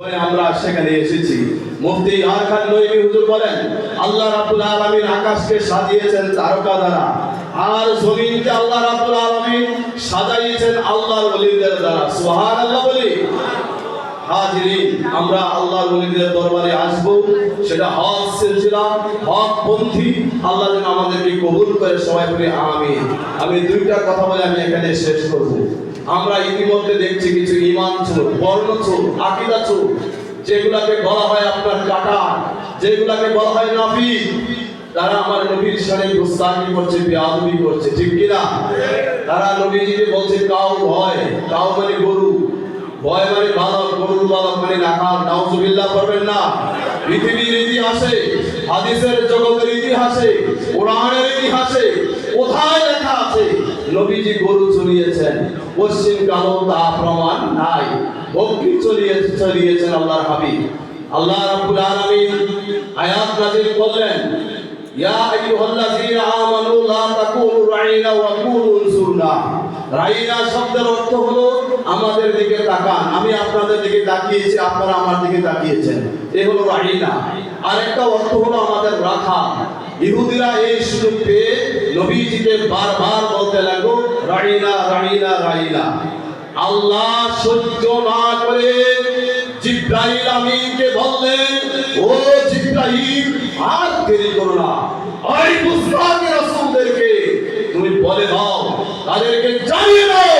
আমরা সেখানে এসেছি। মুফতি আর খান নইমি হুজুর বলেন, আল্লাহ রাব্বুল আলামিন আকাশকে সাজিয়েছেন তারকা দ্বারা, আর জমিনকে আল্লাহ রাব্বুল আলামিন সাজাইয়েছেন আল্লাহর ওলিদের দ্বারা। সুবহানাল্লাহ বলি। হাজিরিন, আমরা আল্লাহর ওলিদের দরবারে আসব। সেটা হক সিলসিলা, হক পন্থী, আল্লাহ যেন আমাদেরকে কবুল করে সবাই বলে, আমিন। আমি দুইটা কথা বলে আমি এখানে শেষ করব। আমরা ইতিমধ্যে দেখছি কিছু ইমান চোর, বর্ণ চোর, আকিদা চোর, যেগুলাকে বলা হয় আপনার কাটা, যেগুলাকে বলা হয় নাফি তারা আমার নবীর সাথে গুস্তাখি করছে করছে, ঠিক কিনা? তারা নবীজিকে বলছে, কাউ ভয়, কাউ মানে গরু। ভয় মানে বালক গরুর বালক মানে নাউজুবিল্লাহ করবেন না। পৃথিবীর ইতিহাসে, হাদিসের জগতের ইতিহাসে, কোরআনের ইতিহাসে কোথায় লেখা আছে? নবীজি গরু চলিয়েছেন পশ্চিম কালো তা প্রমাণ নাই। বকরি চলিয়ে চলিয়েছেন আল্লাহর হাবিব। আল্লাহ রাব্বুল আলামিন আয়াত নাযিল করলেন, ইয়া আইয়ুহাল্লাযীনা আমানু লা তাকুনু রাইনা ওয়া কুনু উনসুরনা রাইনা শব্দের অর্থ হলো, আমাদের দিকে তাকান। আমি আপনাদের দিকে তাকিয়েছি, আপনারা আমার দিকে তাকিয়েছেন। এই হলো রাইনা। আরেকটা অর্থ হলো, আমাদের রাখা। ইহুদিরা এই সুযোগ পেয়ে নবীজিকে বারবার বলতে লাগল রাইনা রাইনা রাইনা আল্লাহ সহ্য না করে আমিনকে বললেন, ও আর দেরি করো না। ওই মুসলিমের রাসূলদেরকে তুমি বলে দাও, তাদেরকে জানিয়ে দাও,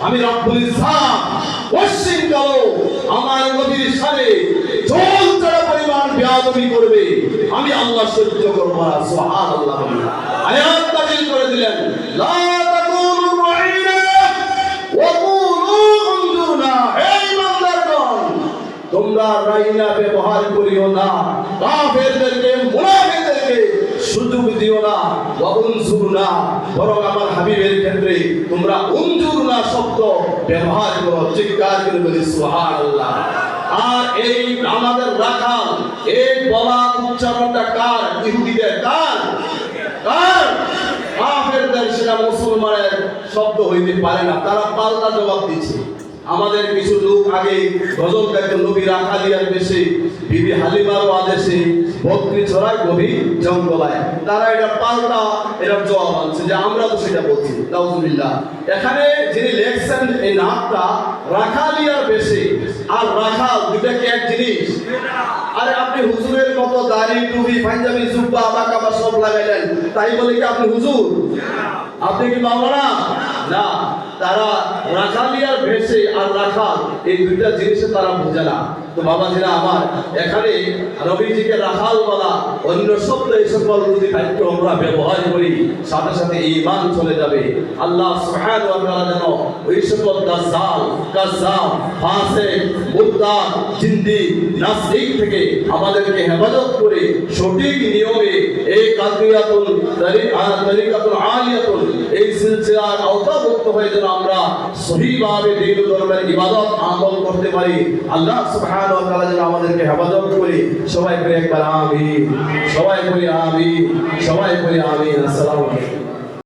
আমি রব্বুল ইসলাম পশ্চিম কালো আমার নবীর সাথে করবে। আমি আল্লাহ সহ্য করব না, সুবহানাল্লাহ। আয়াত নাযিল করে দিলেন, লা তাকুনু রাইনা তোমরা রাইনা ব্যবহার করিও না, কাফেরদেরকে, মুনাফিকদেরকে সুযোগ দিও না ওয়া বরং আমার হাবিবের ক্ষেত্রে তোমরা শব্দ ব্যবহার করো, চিৎকার করে বলি, সুবহানাল্লাহ আর এই আমাদের রাখাল এই বলা উচ্চারণটা কার? ইহুদিদের কার? কার? সেটা মুসলমানের শব্দ হইতে পারে না। তারা পাল্টা জবাব দিচ্ছে। আমাদের কিছু লোক আগে গজল নবী বেশে বিবি হালিমার আদেশে ছড়ায়, গভীর জঙ্গলায়। তারা এটা পাল্টা জবাব আনছে যে আমরা তো সেটা বলছি। নাউজুবিল্লাহ। এখানে যিনি লেখছেন এই নামটা, রাখালিয়ার বেশে আর রাখাল দুটা কি এক জিনিস আরে আপনি হুজুরের মতো দাড়ি টুপি পাঞ্জাবি জুব্বা আবা কাবা সব লাগাইলেন। তাই বলে কি আপনি হুজুর? আপনি কি মাওলানা? না, তারা রাখালিয়ার ভেসে আর রাখাল, এই দুইটা জিনিসে তারা বোঝে না। তো বাবাজিরা আমার, এখানে রবিজিকে রাখাল বলা অন্য শব্দ এই সকল যদি বাক্য আমরা ব্যবহার করি, সাথে সাথে ঈমান চলে যাবে। আল্লাহ সুবহানাহু ওয়া যেন ওই সকল দাজ্জাল, কাজ্জাব, ফাসিক মুদ্দা জিন্দি, নাস্তিক থেকে আমাদেরকে হেফাজত করে সঠিক নিয়মে এই কাদিয়াতুল আলিয়াতুল এই সিলসিলার আওতাভুক্ত হয়ে যেন আমরা সহিভাবে দিন ধর্মের ইবাদত আমল করতে পারি। আল্লাহ সুবহানাহু ওয়া যেন আমাদেরকে হেফাজত করে। সবাই করে একবার আমিন। সবাই করে আমিন। সবাই করে আমিন। আসসালামু আলাইকুম।